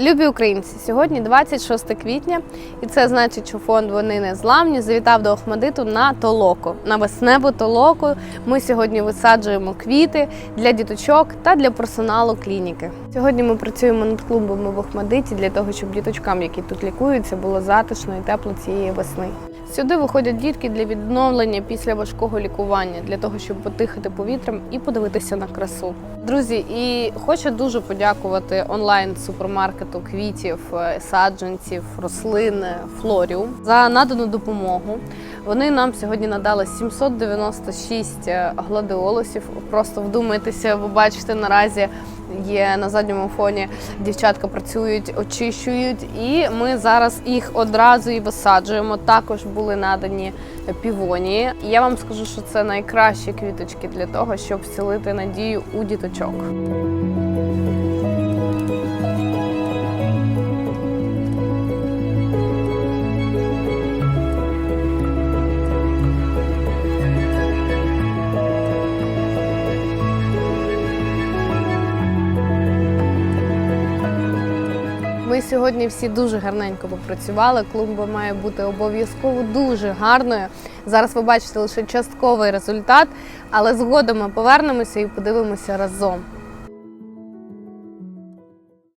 Любі українці, сьогодні 26 квітня, і це значить, що фонд Вони незламні завітав до Охмадиту на толоку. На весневу толоку ми сьогодні висаджуємо квіти для діточок та для персоналу клініки. Сьогодні ми працюємо над клумбами в Охмадиті для того, щоб діточкам, які тут лікуються, було затишно і тепло цієї весни. Сюди виходять дітки для відновлення після важкого лікування, для того, щоб подихати повітрям і подивитися на красу. Друзі, і хочу дуже подякувати онлайн супермаркету квітів, е, саджанців, рослин е, Флоріум за надану допомогу. Вони нам сьогодні надали 796 е, гладіолусів. Просто вдумайтеся, ви бачите наразі. Є на задньому фоні дівчатка працюють, очищують, і ми зараз їх одразу і висаджуємо. Також були надані півонії. І я вам скажу, що це найкращі квіточки для того, щоб вселити надію у діточок. Ми сьогодні всі дуже гарненько попрацювали. Клумба має бути обов'язково дуже гарною. Зараз ви бачите лише частковий результат, але згодом ми повернемося і подивимося разом.